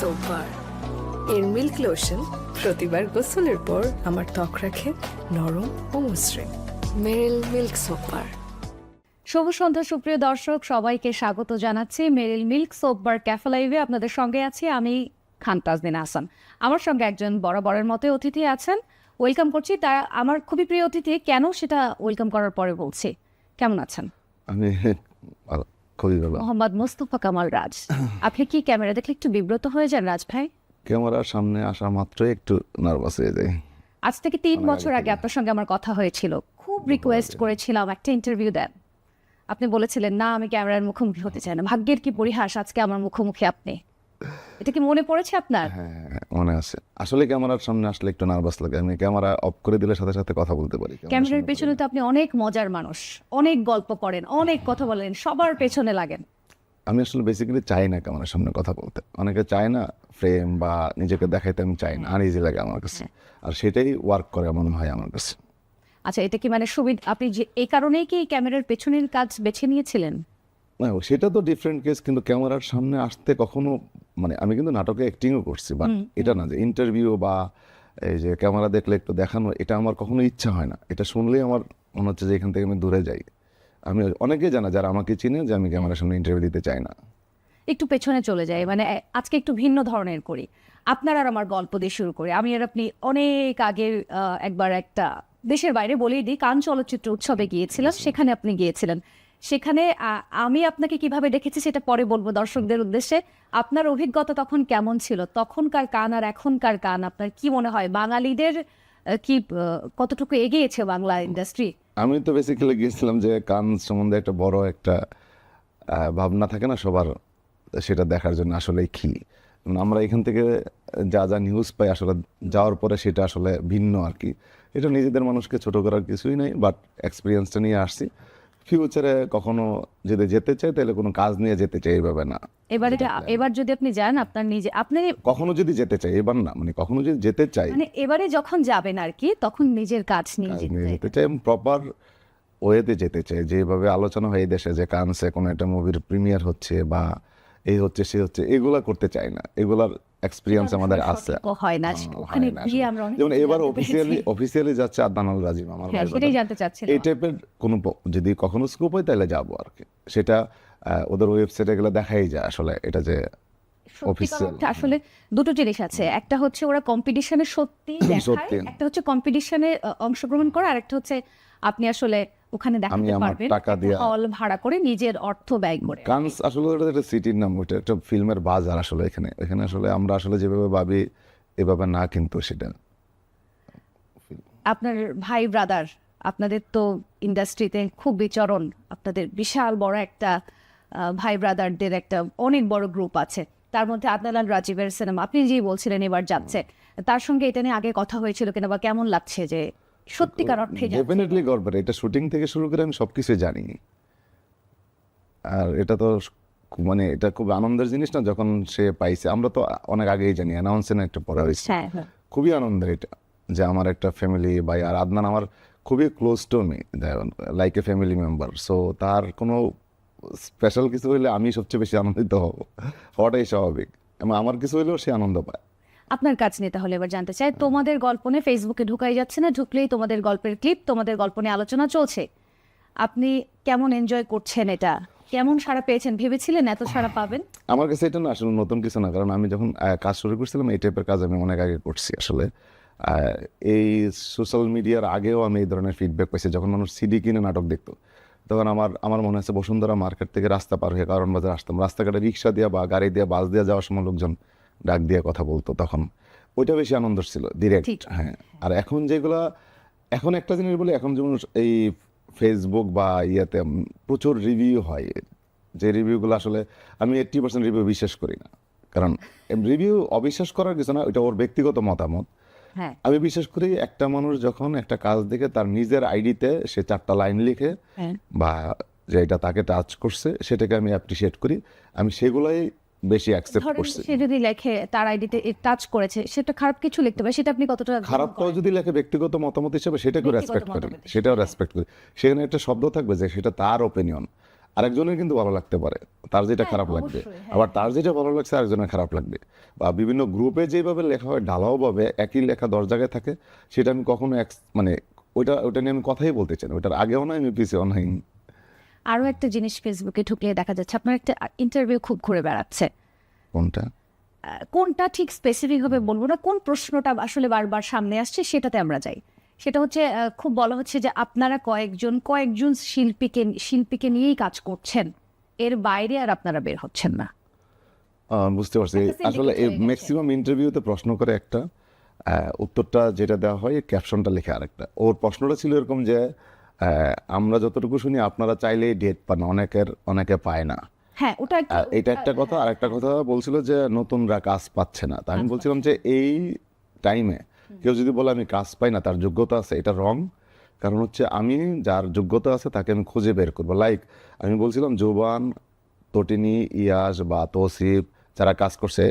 Soap bar এর milk lotion প্রতিবার গোসলের পর আমার ত্বক রাখে নরম ও মসৃণ। মেরিল মিল্ক সোপ বার শুভ সন্ধ্যা সুপ্রিয় দর্শক সবাইকে স্বাগত জানাচ্ছি Meril milk soap bar cafe লাইভে আপনাদের সঙ্গে আছি আমি খান তাজদিন হাসান আমার সঙ্গে একজন বরাবরের মতো অতিথি আছেন। ওয়েলকাম করছি। তা আমার খুবই প্রিয় অতিথি কেন সেটা ওয়েলকাম করার পরে বলছি। কেমন আছেন? আমি ভালো, মোহাম্মদ মোস্তফা কামাল রাজ আপনি কি ক্যামেরা দেখলে একটু বিব্রত হয়ে যান রাজ ভাই? ক্যামেরার সামনে আসা মাত্রই একটু নার্ভাস হয়ে যায় আজ থেকে তিন বছর আগে আপনার সঙ্গে আমার কথা হয়েছিল। খুব রিকোয়েস্ট করেছিলাম একটা ইন্টারভিউ দেন। আপনি বলেছিলেন না আমি ক্যামেরার মুখোমুখি হতে চাই না। ভাগ্যের কি পরিহাস আজকে আমার মুখোমুখি আপনি। এটা কি মনে পড়েছে আপনার? হ্যাঁ হ্যাঁ, মনে আছে। আসলে ক্যামেরার সামনে আসলে একটু নার্ভাস লাগে। আমি ক্যামেরা অফ করে দিলে সাথে সাথে কথা বলতে পারি। ক্যামেরার পেছনে তো আপনি অনেক মজার মানুষ। অনেক গল্প করেন অনেক কথা বলেন সবার পেছনে লাগেন। আমি আসলে বেসিক্যালি চাই না ক্যামেরার সামনে কথা বলতে। অনেকে চায় না ফ্রেম বা নিজেকে দেখাইতে আমি চাই না। আর ইজি লাগে আমার কাছে। আর সেটাই ওয়ার্ক করে মনে হয় আমার কাছে। আচ্ছা এটা কি মানে সুবিধা আপনি যে এই কারণেই কি ক্যামেরার পেছনের কাজ বেছে নিয়েছিলেন? না সেটা তো ডিফারেন্ট কেস কিন্তু ক্যামেরার সামনে আসতে কখনো মানে আমি কিন্তু নাটকে অ্যাক্টিংও করছি বাট এটা না যে ইন্টারভিউ বা এই যে ক্যামেরা দেখলে একটু দেখানো এটা আমার কখনো ইচ্ছা হয় না। এটা শুনলেই আমার মনে হচ্ছে যে এখান থেকে আমি দূরে যাই। আমি অনেকেই জানা যারা আমাকে চিনে যে আমি ক্যামেরার সামনে ইন্টারভিউ দিতে চাই না। একটু পেছনে চলে যাই মানে আজকে একটু ভিন্ন ধরনের করি। আপনার আর আমার গল্প দিয়ে শুরু করি। আমি আর আপনি অনেক আগে একবার একটা দেশের বাইরে বলেই দিই কান চলচ্চিত্র উৎসবে গিয়েছিলাম সেখানে আপনি গিয়েছিলেন। সেখানে আমি আপনাকে কীভাবে দেখেছি সেটা পরে বলব দর্শকদের উদ্দেশ্যে। আপনার অভিজ্ঞতা তখন কেমন ছিল? তখনকার কান আর এখনকার কান, আপনার কি মনে হয়? বাঙালিদের কি কতটুকু এগিয়েছে বাংলা ইন্ডাস্ট্রি আমি তো বেসিক্যালি গিয়েছিলাম যে কান সম্বন্ধে একটা বড় একটা ভাবনা থাকে না সবার, সেটা দেখার জন্য আসলে কি? আমরা এখান থেকে যা যা নিউজ পাই আসলে যাওয়ার পরে সেটা আসলে ভিন্ন আর কি। এটা নিজেদের মানুষকে ছোট করার কিছুই নাই বাট এক্সপিরিয়েন্সটা নিয়ে আসছি। ফিউচারে কখনো যদি যেতে চাই তাহলে কোনো কাজ নিয়ে যেতে চাই এইভাবে না। এবার এটা এবার যদি আপনি যান আপনার নিজে আপনি কখনো যদি যেতে চাই এবার না মানে কখনো যদি যেতে চাই মানে এবারে যখন যাবেন আর কি তখন নিজের কাজ নিয়ে যেতে চাই প্রপার ওয়েতে যেতে চাই যেভাবে আলোচনা হয় এই দেশে যে কানসে কোনো একটা মুভির প্রিমিয়ার হচ্ছে বা এই হচ্ছে সে হচ্ছে এগুলা করতে চাই না। এগুলার এক্সপিরিয়েন্স আমাদের আছে। হয় না হ্যাঁ, ওখানে গিয়ে আমরা অনেক যেমন এবার অফিসিয়ালি অফিসিয়ালি যাচ্ছে আদনান আল রাজিম আমার হ্যাঁ ভাই সেটাই জানতে চাচ্ছিলাম। এই টাইপের কোনো যদি কখনো স্কোপ হয় তাহলে যাব আর কি। সেটা ওদের ওয়েবসাইটে গেলে দেখাই যায় আসলে এটা যে আসলে দুটো জিনিস আছে। একটা হচ্ছে ওরা কম্পিটিশনে সত্যি দেখায় সত্যি। একটা হচ্ছে কম্পিটিশনে অংশগ্রহণ করা আর একটা হচ্ছে আপনি আসলে ওখানে দেখাতে পারবেন। টাকা দিয়া- হল ভাড়া করে নিজের অর্থ ব্যয় করে। কানস আসলে ওটা একটা সিটির নাম ওটা একটা ফিল্মের বাজার আসলে এখানে। এখানে আসলে আমরা আসলে যেভাবে ভাবি এভাবে না কিন্তু সেটা। আপনার ভাই ব্রাদার আপনাদের তো ইন্ডাস্ট্রিতে খুব বিচরণ। আপনাদের বিশাল বড় একটা ভাই ব্রাদারদের একটা অনেক বড় গ্রুপ আছে। তার মধ্যে আদনালাল রাজীবের সিনেমা আপনি যেই বলছিলেন এবার যাচ্ছে। তার সঙ্গে এটা নিয়ে আগে কথা হয়েছিল কিনা বা কেমন লাগছে যে সত্যিকার অর্থে ডেফিনেটলি গর্বের এটা শুটিং থেকে শুরু করে আমি সবকিছু জানি। আর এটা তো মানে এটা খুব আনন্দের জিনিস না যখন সে পাইছে। আমরা তো অনেক আগেই জানি অ্যানাউন্সমেন্ট একটা পরে হয়েছে। হ্যাঁ হ্যাঁ। খুবই আনন্দের এটা যে আমার একটা ফ্যামিলি বা আর আদনান আমার খুবই close to me like a family member so তার কোনো স্পেশাল কিছু হইলে আমি সবচেয়ে বেশি আনন্দিত হব। হওয়াটাই স্বাভাবিক। এবং আমার কিছু হইলেও সে আনন্দ পায়। আপনার কাজ নিয়ে তাহলে এবার জানতে চাই। তোমাদের গল্প নিয়ে ফেসবুকে ঢুকাই যাচ্ছে না, ঢুকলেই তোমাদের গল্পের ক্লিপ তোমাদের গল্প নিয়ে আলোচনা চলছে। আপনি কেমন এনজয় করছেন এটা? কেমন সাড়া পেয়েছেন? ভেবেছিলেন এত সাড়া পাবেন? আমার কাছে এটা না, আসলে নতুন কিছু না, কারণ আমি যখন কাজ শুরু করছিলাম, এই টাইপের কাজ আমি অনেক আগে করছি আসলে। এই সোশ্যাল মিডিয়ার আগেও আমি এই ধরনের ফিডব্যাক পাইছি, যখন মানুষ সিডি কিনে নাটক দেখতো। তখন আমার আমার মনে হচ্ছে বসুন্ধরা মার্কেট থেকে রাস্তা পার হয়ে কারণ বাজার আসতাম। রাস্তাঘাটে রিক্সা দিয়ে বা গাড়ি দিয়ে বাস দিয়ে যাওয়ার সময় লোকজন ডাক দিয়ে কথা বলতো তখন। ওইটা বেশি আনন্দ ছিল ডিরেক্ট হ্যাঁ। আর এখন যেগুলা এখন একটা জিনিস বলি এখন যেমন এই ফেসবুক বা ইয়েতে প্রচুর রিভিউ হয়। যে রিভিউগুলো আসলে আমি এইট্টি পার্সেন্ট রিভিউ বিশ্বাস করি না। কারণ রিভিউ অবিশ্বাস করার কিছু না ওইটা ওর ব্যক্তিগত মতামত। হ্যাঁ। আমি বিশ্বাস করি একটা মানুষ যখন একটা কাজ দেখে তার নিজের আইডিতে সে চারটা লাইন লিখে হ্যাঁ। বা যে এটা তাকে টাচ করছে সেটাকে আমি অ্যাপ্রিসিয়েট করি। আমি সেগুলাই বেশি অ্যাকসেপ্ট করছি। সে যদি লেখে তার আইডিতে টাচ করেছে সেটা খারাপ কিছু লিখতে পারে সেটা আপনি কতটা খারাপটাও যদি লেখে ব্যক্তিগত মতামত হিসেবে সেটাকেও রেসপেক্ট করি মতামত হিসেবে, সেটাও রেসপেক্ট করি। সেখানে একটা শব্দ থাকবে যে সেটা তার ওপিনিয়ন আরেকজনের কিন্তু ভালো লাগতে পারে। তার যেটা খারাপ লাগবে। হ্যাঁ। আবার তার যেটা ভালো লাগছে আরেকজনের খারাপ লাগবে। বা বিভিন্ন গ্রুপে যেভাবে লেখা হয় ঢালাওভাবে একই লেখা দশ জায়গায় থাকে সেটা আমি কখনো এক- মানে ওইটা ওইটা নিয়ে আমি কথাই বলতে চাই না। ওইটার আগেও নাই আমি পিছিয়েও নাই। আরও একটা জিনিস ফেসবুকে ঢুকলে দেখা যাচ্ছে আপনার একটা ইন্টারভিউ খুব ঘুরে বেড়াচ্ছে। কোনটা? কোনটা ঠিক স্পেসিফিক ভাবে বলব না কোন প্রশ্নটা আসলে বারবার সামনে আসছে সেটাতে আমরা যাই। সেটা হচ্ছে খুব বলা হচ্ছে যে আপনারা কয়েকজন কয়েকজন শিল্পীকে শিল্পীকে নিয়েই কাজ করছেন। এর বাইরে আর আপনারা বের হচ্ছেন না। বুঝতে পারছি। আসলে। ম্যাক্সিমাম ইন্টারভিউতে প্রশ্ন করে একটা উত্তরটা যেটা দেওয়া হয় ক্যাপশনটা লেখে আরেকটা। ওর প্রশ্নটা ছিল এরকম যে আমরা যতটুকু শুনি আপনারা চাইলেই ডেট পান অনেকের অনেকে পায় না। হ্যাঁ ওটা এটা একটা কথা। আর একটা কথা বলছিল যে নতুনরা কাজ পাচ্ছে না। তা আমি বলছিলাম যে এই টাইমে কেউ যদি বলে আমি কাজ পাই না তার যোগ্যতা আছে এটা রং কারণ হচ্ছে আমি যার যোগ্যতা আছে তাকে আমি খুঁজে বের করব। লাইক আমি বলছিলাম জোবান তটিনী ইয়াস বা তৌসিফ যারা কাজ করছে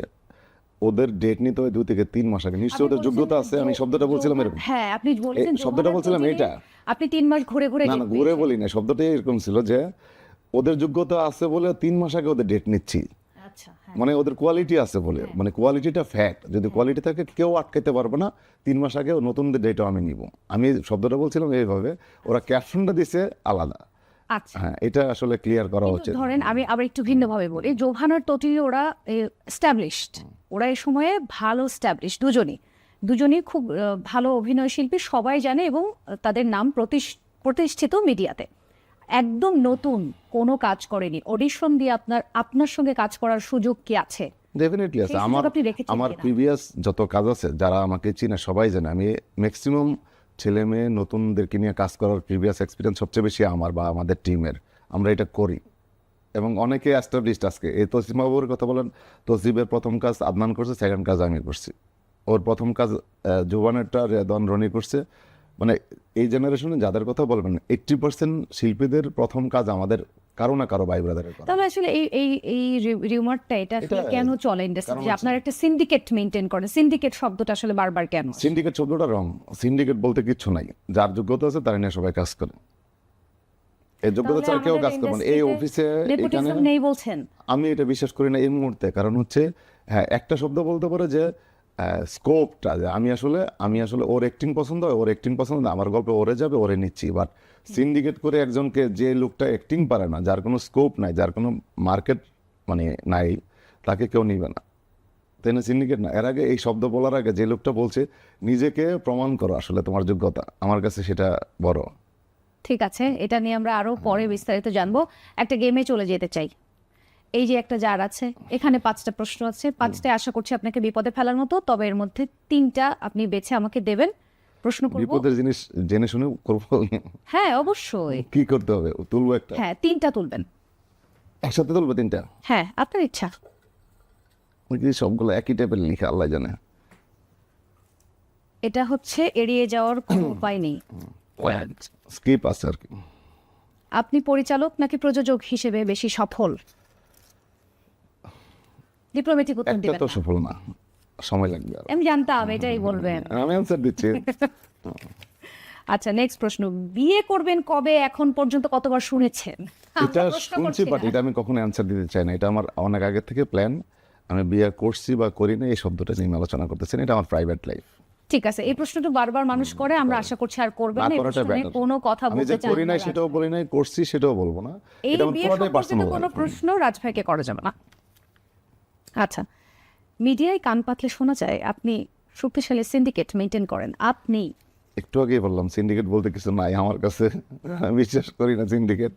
ওদের ডেট নিতে হয় দুই থেকে তিন মাস আগে। নিশ্চয়ই ওদের যোগ্যতা আছে আমি শব্দটা বলছিলাম এরকম। হ্যাঁ আপনি বলছেন শব্দটা বলছিলাম এইটা। আপনি তিন মাস ঘুরে ঘুরে না না ঘুরে বলি না শব্দটাই এরকম ছিল যে ওদের যোগ্যতা আছে বলে তিন মাস আগে ওদের ডেট নিচ্ছি। আচ্ছা হ্যাঁ। মানে ওদের কোয়ালিটি আছে বলে মানে কোয়ালিটিটা ফ্যাক্ট যদি কোয়ালিটি থাকে কেউ আটকাতে পারবে না তিন মাস আগে নতুনদের ডেটও আমি নিব। আমি শব্দটা বলছিলাম এইভাবে ওরা ক্যাপশনটা দিছে আলাদা। আচ্ছা। হ্যাঁ এটা আসলে ক্লিয়ার করা উচিত। ধরেন আমি আবার একটু ভিন্নভাবে বলি জোভানার তটিনী ওরা স্ট্যাবলিশড ওরা এই সময়ে ভালো স্ট্যাবলিশ দুজনই। দুজনই খুব ভালো অভিনয় শিল্পী সবাই জানে এবং তাদের নাম প্রতিষ- প্রতিষ্ঠিত মিডিয়াতে। একদম নতুন কোনো কাজ করেনি। অডিশন দিয়ে আপনার আপনার সঙ্গে কাজ করার সুযোগ কি আছে? ডেফিনেটলি আছে। আমার আমার? প্রিভিয়াস যত কাজ আছে যারা আমাকে চিনে সবাই জানে। আমি ম্যাক্সিমাম ছেলে মেয়ে নতুনদেরকে নিয়ে কাজ করার প্রিভিয়াস এক্সপিরিয়েন্স সবচেয়ে বেশি আমার বা আমাদের টিমের আমরা এটা করি। এবং অনেকে অ্যাস্টাবলিশড আজকে। এই তসিম বাবুর কথা বলেন, তসিবের প্রথম কাজ আদনান করছে সেকেন্ড কাজ আমি করছি। ওর প্রথম কাজ জুবানেরটা রেদন রনি করছে। মানে এই জেনারেশনে যাদের কথা বলবেন এইট্টি পার্সেন্ট শিল্পীদের প্রথম কাজ আমাদের কারও না কারও ভাই ব্রাদারের তাহলে আসলে এই এই এই রিউমারটা এটা আসলে কেন চলে ইন্ডাস্ট্রি যে আপনার একটা সিন্ডিকেট মেনটেন করেন সিন্ডিকেট শব্দটা আসলে বারবার কেন সিন্ডিকেট শব্দটা রং সিন্ডিকেট বলতে কিচ্ছু নাই। যার যোগ্যতা আছে তারা নিয়ে সবাই কাজ করে। এই যোগ্যতা ছাড়া কেউ কাজ করবে এই অফিসে এখানে নেই বলছেন? আমি এটা বিশ্বাস করি না এই মুহূর্তে। কারণ হচ্ছে হ্যাঁ একটা শব্দ বলতে পারে যে স্কোপটা যে আমি আসলে আমি আসলে ওর অ্যাক্টিং পছন্দ হয় ওর অ্যাক্টিং পছন্দ আমার গল্পে ওরে যাবে ওরে নিচ্ছি। বাট সিন্ডিকেট করে একজনকে যে লোকটা অ্যাক্টিং পারে না যার কোনো স্কোপ নাই যার কোনো মার্কেট মানে নাই তাকে কেউ নিবে না। তাই না সিন্ডিকেট না। এর আগে এই শব্দ বলার আগে যে লোকটা বলছে নিজেকে প্রমাণ করো আসলে তোমার যোগ্যতা। আমার কাছে সেটা বড়। ঠিক আছে এটা নিয়ে আমরা আরও পরে বিস্তারিত জানব। একটা গেমে চলে যেতে চাই। এই যে একটা জার আছে এখানে পাঁচটা প্রশ্ন আছে। পাঁচটা আশা করছি আপনাকে বিপদে ফেলার মতো তবে এর মধ্যে তিনটা আপনি বেছে আমাকে দেবেন। প্রশ্ন করব। বিপদের জিনিস জেনে শুনে করব? হ্যাঁ অবশ্যই। কি করতে হবে? তুলবো একটা? হ্যাঁ তিনটা তুলবেন। একসাথে তুলবো তিনটা? হ্যাঁ আপনার ইচ্ছা। ওই সবগুলো একই টাইপের লিখে আল্লাহ জানে। এটা হচ্ছে এড়িয়ে যাওয়ার কোনো উপায় নেই। স্কিপ আছে আর কি। আপনি পরিচালক নাকি প্রযোজক হিসেবে বেশি সফল? ডিপ্লোমেটিক উত্তর দিবেন তো। সফল না সময় লাগবে আমি জানতাম এটাই বলবেন। আমি অ্যান্সার দিচ্ছি। আচ্ছা নেক্সট প্রশ্ন। বিয়ে করবেন কবে? এখন পর্যন্ত কতবার শুনেছেন? এটা শুনছি বাট এটা আমি কখনো অ্যান্সার দিতে চাই না। এটা আমার অনেক আগে থেকে প্ল্যান আমি বিয়ে করছি বা করি না এই শব্দটা নিয়ে আলোচনা করতেছেন এটা আমার প্রাইভেট লাইফ ঠিক আছে এই প্রশ্নটা বারবার মানুষ করে আমরা আশা করছি আর করবে না। কোনো কথা বলতে চাই করি না সেটাও বলি না করছি সেটাও বলব না। এই এটা বিয়ে সম্পর্কিত কোনো প্রশ্ন রাজভাইকে করা যাবে না। আচ্ছা মিডিয়ায় কান পাতলে শোনা যায় আপনি শক্তিশালী সিন্ডিকেট মেনটেন করেন আপনি? একটু আগেই বললাম সিন্ডিকেট বলতে কিছু নাই আমার কাছে। আমি বিশ্বাস করি না সিন্ডিকেট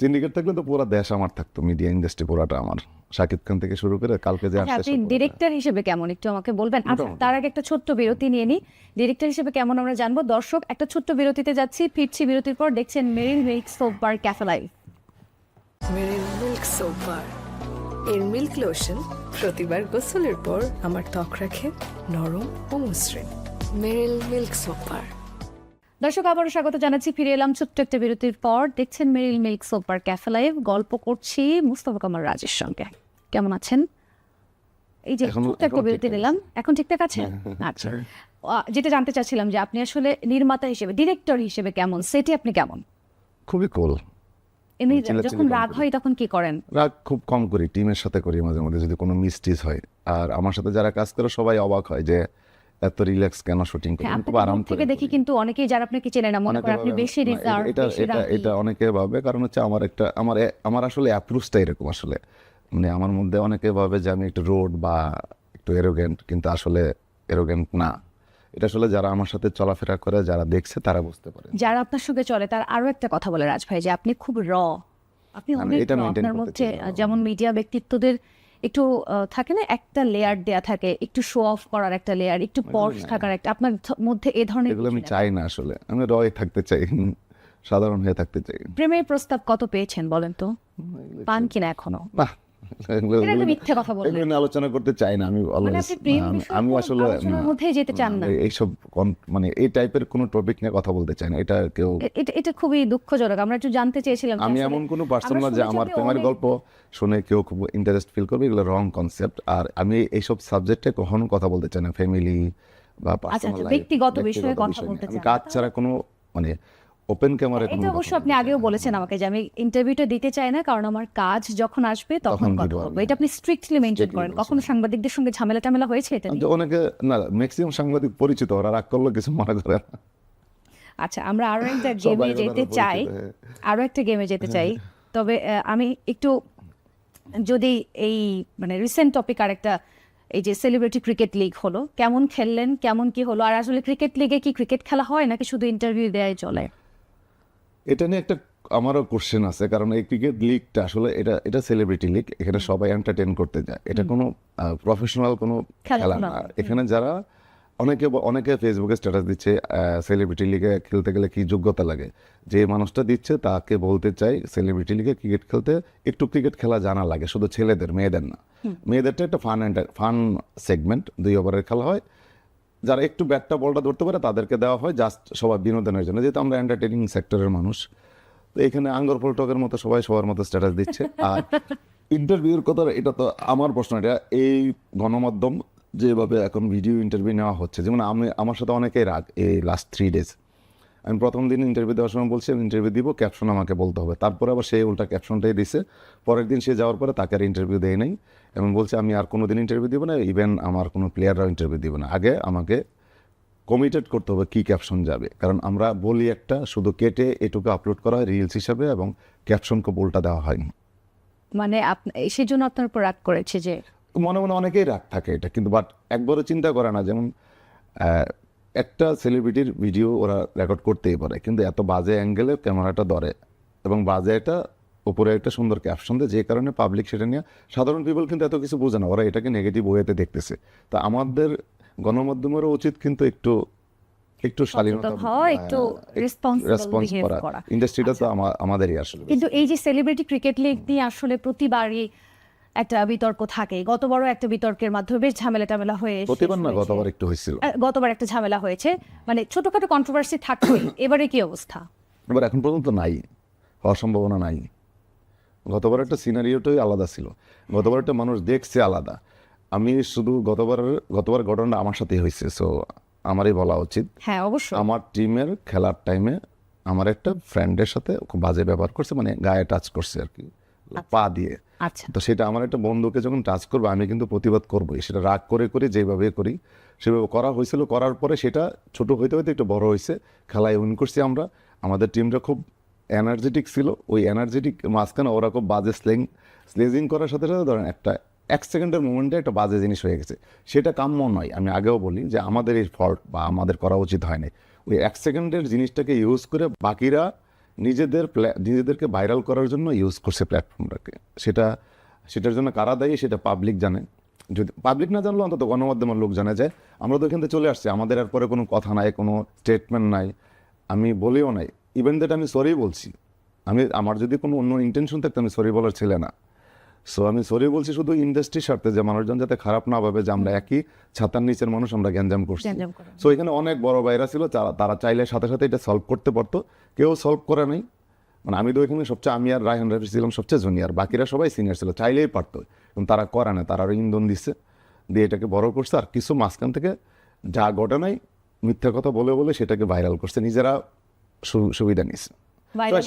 সিন্ডিকেট থাকলে তো পুরো দেশ আমার থাকতো মিডিয়া ইন্ডাস্ট্রি পুরাটা আমার। শাকিব খান থেকে শুরু করে কালকে যে আচ্ছা, আসছে আপনি ডিরেক্টর হিসেবে কেমন? একটু আমাকে বলবেন। আচ্ছা তার আগে একটা ছোট্ট বিরতি নিয়ে নিই ডিরেক্টর হিসেবে কেমন আমরা জানব? দর্শক একটা ছোট্ট বিরতিতে যাচ্ছি ফিরছি বিরতির পর। দেখছেন Meril milk soap bar cafe live Meril milk soap bar. এর মিল্ক লোশন প্রতিবার গোসলের পর আমার ত্বক রাখে নরম ও মসৃণ। মেরিল মিল্ক সোপ বার দর্শক আবারও স্বাগত জানাচ্ছি ফিরে এলাম ছোট্ট একটা বিরতির পর। দেখছেন Meril milk soap bar cafe live. গল্প করছি মুস্তফা কামার রাজের সঙ্গে। কেমন আছেন? এই যে ছোট্ট একটা বিরতি নিলাম। এখন ঠিকঠাক আছে? আচ্ছা। যেটা জানতে চাচ্ছিলাম যে আপনি আসলে নির্মাতা হিসেবে ডিরেক্টর হিসেবে কেমন? সেটি আপনি কেমন? খুবই কোল এমনি যখন রাগ হয় তখন কি করেন? রাগ খুব কম করি টিমের সাথে করি মাঝে যদি কোনো মিস্টিস হয়। আর আমার সাথে যারা কাজ করে সবাই অবাক হয় যে এত রিল্যাক্স কেন শুটিং করি হ্যাঁ খুব আরাম করে দেখি কিন্তু অনেকেই যারা আপনাকে চেনে না মনে করে আপনি বেশি রিজার্ভ এটা এটা এটা অনেকে ভাবে কারণ হচ্ছে আমার একটা আমার আমার আসলে অ্যাপ্রোচটা এরকম আসলে। মানে আমার মধ্যে অনেকে ভাবে যে আমি একটু রোড বা একটু এরোগেন্ট কিন্তু আসলে এরোগেন্ট না। এটা আসলে যারা আমার সাথে চলাফেরা করে যারা দেখছে তারা বুঝতে পারে। যারা আপনার সঙ্গে চলে তার আরও একটা কথা বলে রাজ ভাই যে আপনি খুব র। আপনি অনেক আপনার মধ্যে যেমন মিডিয়া ব্যক্তিত্বদের একটু থাকে না একটা লেয়ার দেয়া থাকে একটু শো অফ করার একটা লেয়ার একটু পর্স থাকার একটা আপনার মধ্যে এ ধরনের এগুলো আমি চাই না আসলে। আমি রয় থাকতে চাই সাধারণ হয়ে থাকতে চাই। প্রেমের প্রস্তাব কত পেয়েছেন বলেন তো? পান কিনা এখনও? না এগুলো- এটা একটা এগুলো- মিথ্যে কথা বললেন আলোচনা করতে চাই না আমি মানে আমি- আসলে যেতে চান না? এইসব মানে এই টাইপের কোনো টপিক নিয়ে কথা বলতে চাই না। এটা কেউ এটা এটা খুবই দুঃখজনক। আমরা একটু জানতে চেয়েছিলাম আমি এমন কোনো পার্সন না যে আমার প্রেমের গল্প শুনে কেউ খুব ইন্টারেস্ট ফিল করবে এগুলো রং কনসেপ্ট আর আমি এইসব সাবজেক্টে কখনো কথা বলতে চাই না। ফ্যামিলি বা আচ্ছা, ব্যক্তিগত বিষয়ে কথা বলতে না। কাজ ছাড়া কোনো মানে ওপেন ক্যামেরা এটা অবশ্য আপনি আগেও বলেছেন আমাকে যে আমি ইন্টারভিউটা দিতে চাই না কারণ আমার কাজ যখন আসবে তখন কথা বলব। এটা আপনি স্ট্রিক্টলি মেনটেন করেন। কখনো সাংবাদিকদের সঙ্গে ঝামেলা টামেলা হয়েছে এটা নিয়ে? অনেকে না ম্যাক্সিমাম সাংবাদিক পরিচিত ওরা রাগ করলে কিছু মনে করে না। আচ্ছা আমরা আরও একটা গেমে যেতে চাই। হ্যাঁ। আরও একটা গেমে যেতে চাই। তবে আমি একটু যদি এই মানে রিসেন্ট টপিক আর একটা এই যে সেলিব্রিটি ক্রিকেট লিগ হলো কেমন খেললেন কেমন কি হলো আর আসলে ক্রিকেট লিগে কি ক্রিকেট খেলা হয় নাকি শুধু ইন্টারভিউ দেয় চলে? এটা নিয়ে একটা আমারও কোশ্চেন আছে কারণ এই ক্রিকেট লিগটা আসলে এটা এটা সেলিব্রিটি লিগ এখানে সবাই এন্টারটেন করতে যায়। এটা কোনো প্রফেশনাল কোনো খেলা না। এখানে যারা অনেকে অনেকে ফেসবুকে স্ট্যাটাস দিচ্ছে সেলিব্রিটি লিগে খেলতে গেলে কি যোগ্যতা লাগে? যে মানুষটা দিচ্ছে তাকে বলতে চাই সেলিব্রিটি লিগে ক্রিকেট খেলতে একটু ক্রিকেট খেলা জানা লাগে। শুধু ছেলেদের মেয়েদের না। মেয়েদেরটা একটা ফান ফান সেগমেন্ট দুই ওভারের খেলা হয়। যারা একটু ব্যাটটা, বলটা ধরতে পারে, তাদেরকে দেওয়া হয় জাস্ট সবার বিনোদনের জন্য। যেহেতু আমরা এন্টারটেনিং সেক্টরের মানুষ, তো এখানে আঙ্গর ফলটকের মতো সবাই সবার মতো স্ট্যাটাস দিচ্ছে। আর ইন্টারভিউর কথা, এটা তো আমার প্রশ্ন, এটা এই গণমাধ্যম যেভাবে এখন ভিডিও ইন্টারভিউ নেওয়া হচ্ছে, যেমন আমি, আমার সাথে অনেকেই রাগ এই লাস্ট থ্রি ডেজ আমি প্রথম দিন ইন্টারভিউ দেওয়ার সময় বলছি, আমি ইন্টারভিউ দিব ক্যাপশন আমাকে বলতে হবে। তারপরে আবার সেই উল্টা ক্যাপশনটাই দিছে। পরের দিন সে যাওয়ার পরে তাকে আর ইন্টারভিউ দেয় নাই। এবং বলছে আমি আর কোনো দিন ইন্টারভিউ দিব না ইভেন আমার কোনো প্লেয়াররাও ইন্টারভিউ দিব না। আগে আমাকে কমিটেড করতে হবে কী ক্যাপশন যাবে। কারণ আমরা বলি একটা শুধু কেটে এটুকু আপলোড করা হয় রিলস হিসাবে এবং ক্যাপশনকে উল্টা দেওয়া হয়নি মানে সেই জন্য আপনার উপর রাগ করেছে যে মনে মনে অনেকেই রাগ থাকে এটা কিন্তু বাট একবারও চিন্তা করে না। যেমন একটা সেলিব্রিটির ভিডিও ওরা রেকর্ড করতেই পারে কিন্তু এত বাজে অ্যাঙ্গেলে ক্যামেরাটা ধরে এবং বাজে একটা উপরে একটা সুন্দর ক্যাপশন দেয় যে কারণে পাবলিক সেটা নিয়ে সাধারণ পিপল কিন্তু এত কিছু বোঝে না ওরা এটাকে নেগেটিভ ওয়েতে দেখতেছে। তা আমাদের গণমাধ্যমেরও উচিত কিন্তু একটু একটু শালীনতা একটু রেসপন্স করা। ইন্ডাস্ট্রিটা তো আমাদেরই আসলে কিন্তু এই যে সেলিব্রিটি ক্রিকেট লিগ নিয়ে আসলে প্রতিবারই একটা বিতর্ক থাকে। গতবারও একটা বিতর্কের মাধ্যমে বেশ ঝামেলা টামেলা হয়ে প্রতিবার না গতবার একটু হয়েছিল। গতবার একটা ঝামেলা হয়েছে। মানে ছোটখাটো কন্ট্রোভার্সি থাকবেই। এবারে কি অবস্থা? এবার এখন পর্যন্ত নাই হওয়ার সম্ভাবনা নাই। গতবার একটা সিনারিওটাই আলাদা ছিল। গতবার একটা মানুষ দেখছে আলাদা। আমি শুধু গতবার গতবার ঘটনাটা আমার সাথেই হয়েছে সো আমারই বলা উচিত। হ্যাঁ অবশ্যই। আমার টিমের খেলার টাইমে আমার একটা ফ্রেন্ডের সাথে খুব বাজে ব্যবহার করছে মানে গায়ে টাচ করছে আর কি পা দিয়ে। আচ্ছা। তো সেটা আমার একটা বন্ধুকে যখন টাচ করব আমি কিন্তু প্রতিবাদ করবোই। সেটা রাগ করে করে যেভাবে করি সেভাবে করা হয়েছিল করার পরে সেটা ছোট হইতে হইতে একটু বড় হয়েছে। খেলায় উইন করছি আমরা। আমাদের টিমটা খুব এনার্জেটিক ছিল, ওই এনার্জেটিক মাঝখানে ওরা খুব বাজে স্লেং স্লেজিং করার সাথে সাথে ধরেন একটা, এক সেকেন্ডের মুভমেন্টে একটা বাজে জিনিস হয়ে গেছে। সেটা কাম্য নয়, আমি আগেও বলি যে আমাদের এই ফল্ট বা আমাদের করা উচিত হয়নি। ওই এক সেকেন্ডের জিনিসটাকে ইউজ করে বাকিরা নিজেদের নিজেদেরকে ভাইরাল করার জন্য ইউজ করছে প্ল্যাটফর্মটাকে সেটা, সেটার জন্য কারা দায়ী সেটা পাবলিক জানে। যদি পাবলিক না জানলেও অন্তত গণমাধ্যমের লোক জানে যে আমরা তো এখান থেকে চলে আসছি, আমাদের আর পরে কোনো কথা নাই, কোনো স্টেটমেন্ট নাই। আমি বলিও নাই ইভেন দ্যাট আমি সরি বলছি। আমি আমার যদি কোনো অন্য ইন্টেনশন থাকতো আমি সরি বলার ছেলে না। সো আমি সরি বলছি শুধু ইন্ডাস্ট্রির স্বার্থে যে মানুষজন যাতে খারাপ না ভাবে যে আমরা একই ছাতার নিচের মানুষ আমরা গ্যাঞ্জাম করছি। সো এখানে অনেক বড় ভাইরা ছিল তারা চাইলে সাথে সাথে এটা সলভ করতে পারতো। কেউ সলভ করে নাই। মানে আমি তো এখানে সবচেয়ে আমি আর রায়হান রাফি ছিলাম সবচেয়ে জুনিয়র বাকিরা সবাই সিনিয়র ছিল চাইলেই পারতো। কিন্তু তারা করে না তারা আরও ইন্ধন দিচ্ছে দিয়ে এটাকে বড় করছে আর কিছু মাঝখান থেকে যা ঘটে নাই মিথ্যা কথা বলে বলে সেটাকে ভাইরাল করছে। নিজেরা সুবিধা নিছে।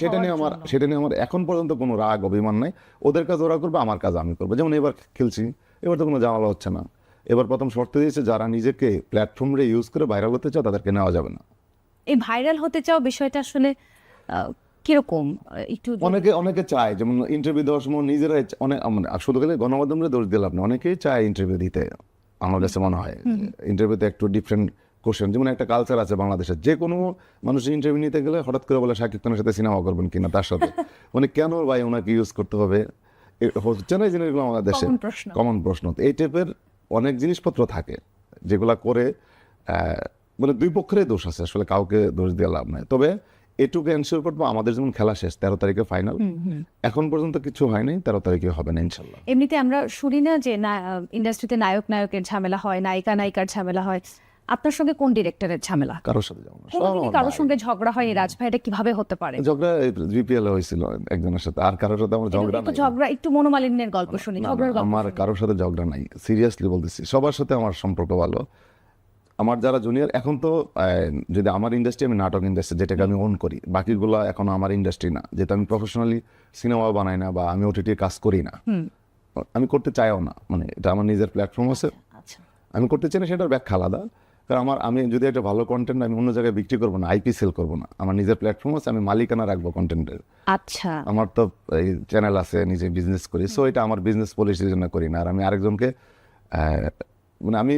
সেটা নিয়ে আমার সেটা নিয়ে আমার এখন পর্যন্ত কোনো রাগ অভিমান নাই। ওদের কাজ ওরা করবে আমার কাজ আমি করব। যেমন এবার খেলছি এবার তো কোনো জামালা হচ্ছে না। এবার প্রথম শর্ত দিয়েছে যারা নিজেকে প্ল্যাটফর্মে ইউজ করে ভাইরাল হতে চাও তাদেরকে নেওয়া যাবে না। এই ভাইরাল হতে চাও বিষয়টা আসলে কীরকম? একটু অনেকে অনেকে চায় যেমন ইন্টারভিউ দেওয়ার সময় নিজেরাই অনেক মানে শুধু গেলে গণমাধ্যমে দোষ দিলাম না অনেকেই চায় ইন্টারভিউ দিতে আমার কাছে মনে হয়। ইন্টারভিউতে একটু ডিফারেন্ট কোশ্চেন যেমন একটা কালচার আছে বাংলাদেশের যে কোনো মানুষের ইন্টারভিউ নিতে গেলে হঠাৎ করে বলে শাকিব খানের সাথে সিনেমা করবেন কিনা তার সাথে? মানে কেন ভাই ওনাকে ইউজ করতে হবে? হচ্ছে না এই জিনিসগুলো আমাদের দেশে কমন প্রশ্ন। এই টাইপের অনেক জিনিসপত্র থাকে যেগুলা করে মানে দুই পক্ষেরই দোষ আছে আসলে কাউকে দোষ দিয়ে লাভ নাই। তবে এটুকু এনশিওর করব আমাদের যেমন খেলা শেষ তেরো তারিখে ফাইনাল এখন পর্যন্ত কিছু হয়নি তেরো তারিখে হবে না ইনশাল্লাহ। এমনিতে আমরা শুনি না যে ইন্ডাস্ট্রিতে নায়ক নায়কের ঝামেলা হয় নায়িকা নায়িকার ঝামেলা হয়। আপনার সঙ্গে কোন ডিরেক্টরের ঝামেলা? কারোর সাথে যাব না। সব কোনোদিনই কারোর সঙ্গে ঝগড়া হয় রাজ ভাই এটা কীভাবে হতে পারে? ঝগড়া বিপিএল হয়েছিল একজনের সাথে। আর কারোর সাথে আমার ঝগড়া নাই। ঝগড়া একটু মনোমালিন্যের গল্প শুনি ঝগড়ার গল্প আমার কারোর সাথে ঝগড়া নাই। সিরিয়াসলি বলতেছি সবার সাথে আমার সম্পর্ক ভালো। আমার যারা জুনিয়র এখন তো যদি আমার ইন্ডাস্ট্রি আমি নাটক ইন্ডাস্ট্রি যেটাকে আমি ওন করি বাকিগুলো এখন আমার ইন্ডাস্ট্রি না। যেহেতু আমি প্রফেশনালি সিনেমা বানাই না বা আমি ওটিটির কাজ করি না। আমি করতে চাইও না। মানে এটা আমার নিজের প্ল্যাটফর্ম আছে। আচ্ছা। আমি করতে চাই না সেটার ব্যাখ্যা আলাদা। কারণ আমার আমি যদি একটা ভালো কন্টেন্ট আমি অন্য জায়গায় বিক্রি করব না আইপি সেল করব না আমার নিজের প্ল্যাটফর্ম আছে আমি মালিকানা রাখব কন্টেন্টের আচ্ছা। আমার তো এই চ্যানেল আছে নিজে বিজনেস করি সো এটা আমার বিজনেস পলিসির জন্য করি না। আর আমি আরেকজনকে মানে আমি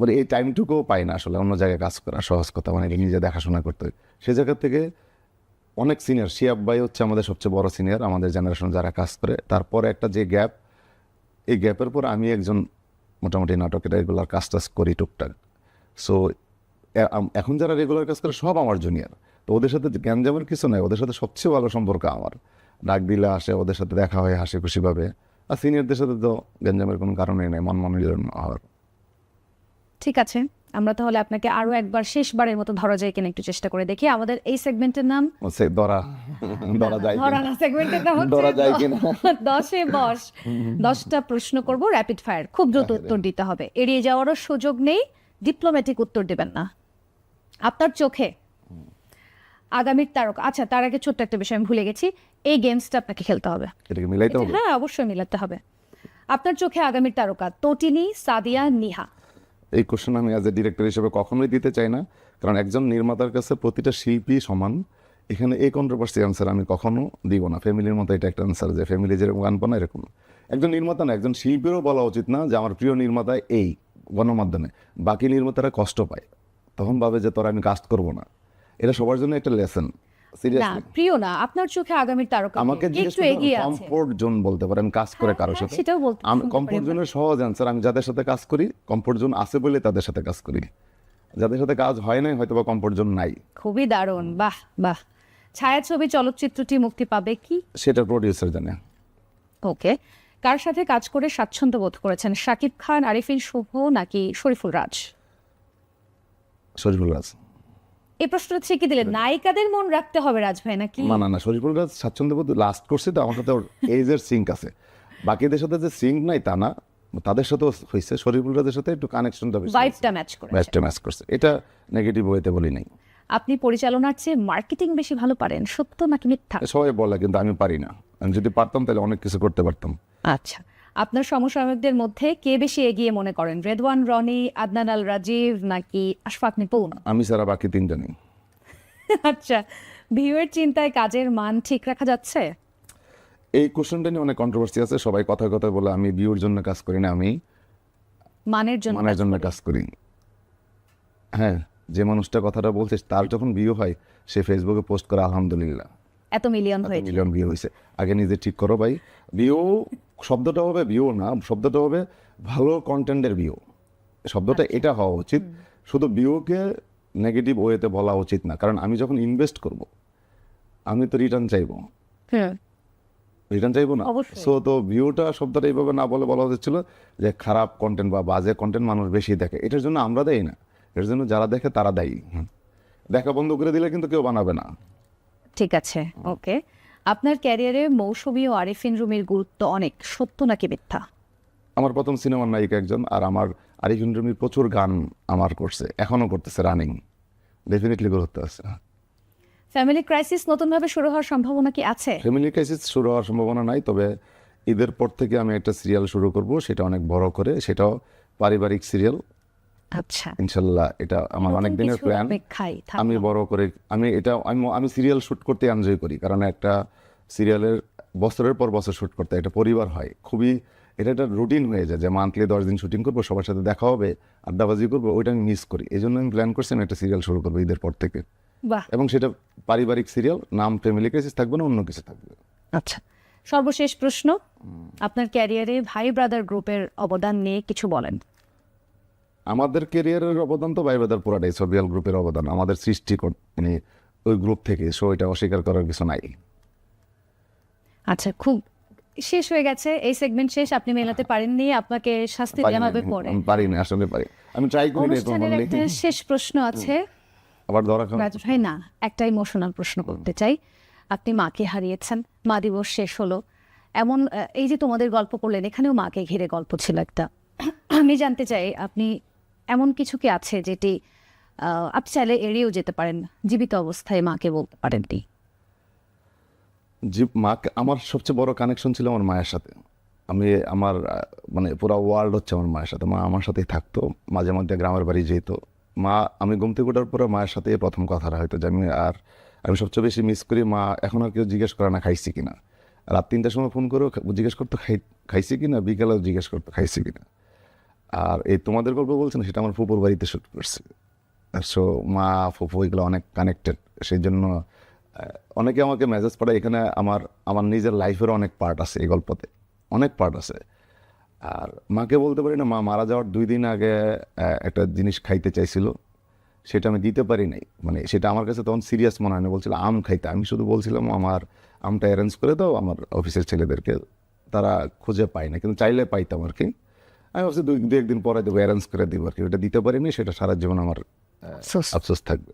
মানে এই টাইমটুকুও পাই না আসলে অন্য জায়গায় কাজ করা সহজ কথা মানে এটা নিজে দেখাশোনা করতে হয়। সে জায়গা থেকে অনেক সিনিয়র শিয়াব ভাই হচ্ছে আমাদের সবচেয়ে বড় সিনিয়র আমাদের জেনারেশন যারা কাজ করে তারপরে একটা যে গ্যাপ এই গ্যাপের পর আমি একজন মোটামুটি নাটকের রেগুলার কাজ টাজ করি টুকটাক। সো এখন যারা রেগুলার কাজ করে সব আমার জুনিয়র তো ওদের সাথে গ্যাঞ্জামের কিছু নাই ওদের সাথে সবচেয়ে ভালো সম্পর্ক আমার। ডাক দিলে আসে ওদের সাথে দেখা হয় হাসি খুশিভাবে আর সিনিয়রদের সাথে তো গ্যাঞ্জামের কোনো কারণেই নেই মন মন হওয়ার। ঠিক আছে আমরা তাহলে আপনাকে আরও একবার শেষবারের মতো ধরা যায় কিনা একটু চেষ্টা করে দেখি। আমাদের এই সেগমেন্টের নাম? সে ধরা। ধরা যায় ধরা না সেগমেন্টের নাম ধরা যায় কিনা? দশে বস। দশটা প্রশ্ন করব র্যাপিড ফায়ার খুব দ্রুত উত্তর দিতে হবে। এড়িয়ে যাওয়ারও সুযোগ নেই। ডিপ্লোম্যাটিক উত্তর দেবেন না। আপনার চোখে আগামীর তারকা আচ্ছা তার আগে ছোট্ট একটা বিষয় আমি ভুলে গেছি। এই গেমসটা আপনাকে খেলতে হবে। এটাকে মিলাইতে হবে? হ্যাঁ অবশ্যই মিলাতে হবে। আপনার চোখে আগামীর তারকা তটিনী সাদিয়া নিহা। এই কোশ্চেন আমি অ্যাজ এ ডিরেক্টর হিসেবে কখনোই দিতে চাই না। কারণ একজন নির্মাতার কাছে প্রতিটা শিল্পী সমান। এখানে এই কন্ট্রোভার্সি অ্যান্সার আমি কখনো দিব না। ফ্যামিলির মতো এটা একটা অ্যান্সার যে ফ্যামিলি যেরকম গান না এরকম। একজন নির্মাতা না একজন শিল্পীরও বলা উচিত না যে আমার প্রিয় নির্মাতা এই। গণমাধ্যমে বাকি নির্মাতারা কষ্ট পায়। তখন ভাবে যে তোরা আমি কাস্ট করব না। এটা সবার জন্য একটা লেসন না প্রিয় না আপনার চোখে আগামীর তারকা আমাকে একটু এগিয়ে আছে। কমফোর্ট জোন বলতে পারে আমি কাজ করে কারোর হ্যাঁ, সাথে। সেটাও বলতে আমি কমফোর্ট জোনের সহজ অ্যান্সার আমি যাদের সাথে কাজ করি কমফোর্ট জোন আছে বলে তাদের সাথে কাজ করি। যাদের সাথে কাজ হয় নাই হয়তো বা কমফোর্ট জোন নাই। খুবই দারুণ বাহ বাহ। ছায়াছবি চলচ্চিত্রটি মুক্তি পাবে কি? সেটা প্রডিউসার জানে। ওকে কার সাথে কাজ করে স্বাচ্ছন্দ্য বোধ করেছেন? শাকিব খান আরিফিন শুভ নাকি শরীফুল রাজ? শরীফুল রাজ। এই প্রশ্নটা ঠিকই দিলেন। নায়িকাদের মন রাখতে হবে রাজ ভাই নাকি? না না না শরীফুল রাজ স্বাচ্ছন্দ্য বোধ লাস্ট করছে তো আমার সাথে ওর এজের সিঙ্ক আছে। বাকিদের সাথে যে সিঙ্ক নাই তা না তাদের সাথেও হয়েছে। শরীফুল রাজের সাথে একটু কানেকশনটা বেশি ভাইবটা ম্যাচ করে ম্যাচটা ম্যাচ করছে। এটা নেগেটিভ ওয়েতে বলি নাই। আপনি পরিচালনার চেয়ে মার্কেটিং বেশি ভালো পারেন সত্য নাকি মিথ্যা? সবাই বলে কিন্তু আমি পারি না। আমি যদি পারতাম তাহলে অনেক কিছু করতে পারতাম। আচ্ছা আপনার সমসাময়িকদের মধ্যে কে বেশি এগিয়ে মনে করেন? রেদওয়ান রনি আদনান আল রাজীব নাকি আশফাক নিপুণ? আমি সারা বাকি তিনজনই। আচ্ছা ভিউয়ের চিন্তায় কাজের মান ঠিক রাখা যাচ্ছে? এই কোশ্চেনটা নিয়ে অনেক কন্ট্রোভার্সি আছে সবাই কথা কথায় বলে আমি বিউর জন্য কাজ করি না আমি মানের জন্য মানের জন্য কাজ করি। হ্যাঁ যে মানুষটা কথাটা বলছে তার যখন বিয়ে হয় সে ফেসবুকে পোস্ট করে আলহামদুলিল্লাহ। এত মিলিয়ন হয়েছে। মিলিয়ন বিয়ে হয়েছে। আগে নিজে ঠিক করো ভাই। বিও শব্দটা হবে বিও না শব্দটা হবে ভালো কন্টেন্টের বিও শব্দটা এটা হওয়া উচিত। শুধু বিওকে নেগেটিভ ওয়েতে বলা উচিত না কারণ আমি যখন ইনভেস্ট করব আমি তো রিটার্ন চাইব। রিটার্ন চাইব না। সো তো ভিউটা শব্দটা এইভাবে না বলে বলা হচ্ছিল যে খারাপ কন্টেন্ট বা বাজে কন্টেন্ট মানুষ বেশি দেখে। এটার জন্য আমরা দেই না। এটার জন্য যারা দেখে তারা দেয়। দেখা বন্ধ করে দিলে কিন্তু কেউ বানাবে না। ঠিক আছে ওকে আপনার ক্যারিয়ারে মৌসুমী ও আরিফিন রুমির গুরুত্ব অনেক সত্য নাকি মিথ্যা? আমার প্রথম সিনেমার নায়িকা একজন আর আমার আরিফিন রুমির প্রচুর গান আমার করছে এখনও করতেছে রানিং ডেফিনেটলি গুরুত্ব আছে। ফ্যামিলি ক্রাইসিস নতুনভাবে শুরু হওয়ার সম্ভাবনা কি আছে? ফ্যামিলি ক্রাইসিস শুরু হওয়ার সম্ভাবনা নাই তবে ঈদের পর থেকে আমি একটা সিরিয়াল শুরু করব সেটা অনেক বড় করে সেটাও পারিবারিক সিরিয়াল আচ্ছা। ইনশাল্লাহ এটা আমার অনেক দিনের প্ল্যান। আমি বড় করে আমি এটা আমি আমি সিরিয়াল শুট করতে এনজয় করি কারণ একটা সিরিয়ালের বছরের পর বছর শুট করতে একটা পরিবার হয় খুবই এটা একটা রুটিন হয়ে যায় যে মান্থলি দশ দিন শুটিং করব সবার সাথে দেখা হবে আড্ডাবাজি করব ওইটা আমি মিস করি। এই জন্য আমি প্ল্যান করছি আমি একটা সিরিয়াল শুরু করব ঈদের পর থেকে। বাহ। এবং সেটা পারিবারিক সিরিয়াল নাম ফ্যামিলি ক্রাইসিস থাকবে না অন্য কিছু থাকবে। আচ্ছা সর্বশেষ প্রশ্ন। আপনার ক্যারিয়ারে ভাই ব্রাদার গ্রুপের অবদান নিয়ে কিছু বলেন। আমাদের ক্যারিয়ারের অবদান তো বাইবাদার পুরাটাই সবিয়াল গ্রুপের অবদান। আমাদের সৃষ্টি মানে ওই গ্রুপ থেকে সো এটা অস্বীকার করার কিছু নাই। আচ্ছা খুব শেষ হয়ে গেছে। এই সেগমেন্ট শেষ আপনি মেলাতে পারেননি আপনাকে শাস্তি দেওয়া হবে পরে। পারি না আসলে পারি। আমি ট্রাই করি না শেষ প্রশ্ন আছে। আবার ধরা ভাই না একটা ইমোশনাল প্রশ্ন করতে চাই। আপনি মাকে হারিয়েছেন মা দিবস শেষ হলো। এমন এই যে তোমাদের গল্প করলেন এখানেও মাকে ঘিরে গল্প ছিল একটা। আমি জানতে চাই আপনি এমন কিছু কি আছে যেটি আপনি চাইলে এড়িয়েও যেতে পারেন, জীবিত অবস্থায় মাকে বলতে পারেননি জি, মাকে, আমার সবচেয়ে বড় কানেকশন ছিল আমার মায়ের সাথে। আমি আমার মানে পুরো ওয়ার্ল্ড হচ্ছে আমার মায়ের সাথে। মা আমার সাথেই থাকতো, মাঝে মধ্যে গ্রামের বাড়ি যেত। মা, আমি ঘুম থেকে পরে মায়ের সাথে প্রথম কথাটা হয়তো যে আমি আর, আমি সবচেয়ে বেশি মিস করি, মা এখন আর কেউ জিজ্ঞেস করে না খাইছি কিনা। রাত তিনটার সময় ফোন করেও জিজ্ঞেস করতো খাই, খাইছি কিনা, বিকেলেও জিজ্ঞেস করতো খাইছি কিনা। আর এই তোমাদের গল্প বলছেন সেটা আমার ফুপুর বাড়িতে শ্যুট করছে। সো মা ফুপু এগুলো অনেক কানেক্টেড সেই জন্য অনেকে আমাকে মেসেজ পাঠায় এখানে আমার আমার নিজের লাইফেরও অনেক পার্ট আছে এই গল্পতে, অনেক পার্ট আছে। আর মাকে বলতে পারি না, মা মারা যাওয়ার দুই দিন আগে একটা জিনিস খাইতে চাইছিল, সেটা আমি দিতে পারি নাই। মানে সেটা আমার কাছে তখন সিরিয়াস মনে হয় না, বলছিল আম খাইতে। আমি শুধু বলছিলাম, আমার আমটা অ্যারেঞ্জ করে দাও, আমার অফিসের ছেলেদেরকে, তারা খুঁজে পায় না, কিন্তু চাইলে পাইতাম আর কি। আমি ভাবছি দুই দু একদিন পরে দেবো অ্যারেঞ্জ করে দেবো আর কি। ওটা দিতে পারিনি সেটা সারা জীবন আমার আফসোস। থাকবে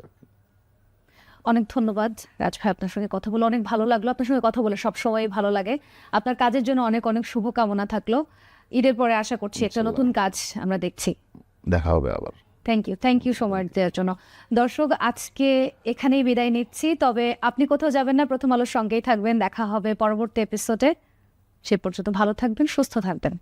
অনেক ধন্যবাদ রাজ ভাই আপনার সঙ্গে কথা বলে অনেক ভালো লাগল। আপনার সঙ্গে কথা বলে সবসময় ভালো লাগে। আপনার কাজের জন্য অনেক অনেক শুভকামনা থাকল। ঈদের পরে আশা করছি একটা নতুন কাজ আমরা দেখছি। দেখা হবে আবার। থ্যাংক ইউ থ্যাংক ইউ সময় দেওয়ার জন্য। দর্শক আজকে এখানেই বিদায় নিচ্ছি। তবে আপনি কোথাও যাবেন না প্রথম আলোর সঙ্গেই থাকবেন। দেখা হবে পরবর্তী এপিসোডে সে পর্যন্ত ভালো থাকবেন সুস্থ থাকবেন।